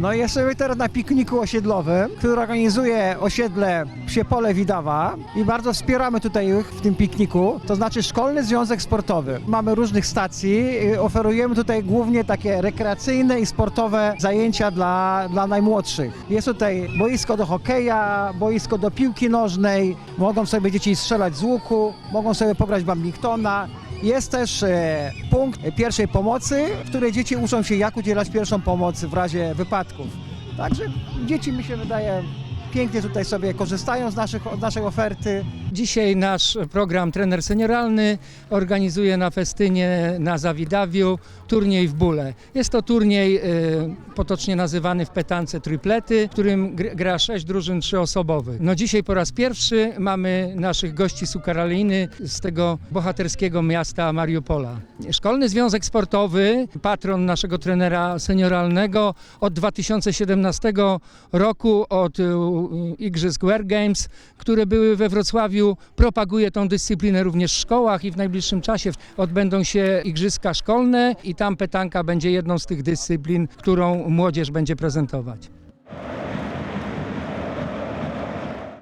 No i jesteśmy teraz na pikniku osiedlowym, który organizuje osiedle Psie Pole Widawa. I bardzo wspieramy tutaj ich w tym pikniku, to znaczy Szkolny Związek Sportowy. Mamy różnych stacji, oferujemy tutaj głównie takie rekreacyjne i sportowe zajęcia dla, dla najmłodszych. Jest tutaj boisko do hokeja, boisko do piłki nożnej, mogą sobie dzieci strzelać z łuku, mogą sobie pograć badmintona, jest też e, punkt pierwszej pomocy, w której dzieci uczą się, jak udzielać pierwszą pomoc w razie wypadków. Także dzieci, mi się wydaje, pięknie tutaj sobie korzystają z, naszych, z naszej oferty. Dzisiaj nasz program Trener Senioralny organizuje na festynie na Zawidawiu turniej w bóle. Jest to turniej y, potocznie nazywany w petance triplety, w którym gr- gra sześć drużyn trzyosobowych. No dzisiaj po raz pierwszy mamy naszych gości z Karoliny z tego bohaterskiego miasta Mariupola. Szkolny Związek Sportowy, patron naszego trenera senioralnego od 2017 roku, od y, Igrzysk World Games, które były we Wrocławiu, propaguje tą dyscyplinę również w szkołach i w najbliższym czasie odbędą się Igrzyska Szkolne i tam petanka będzie jedną z tych dyscyplin, którą młodzież będzie prezentować.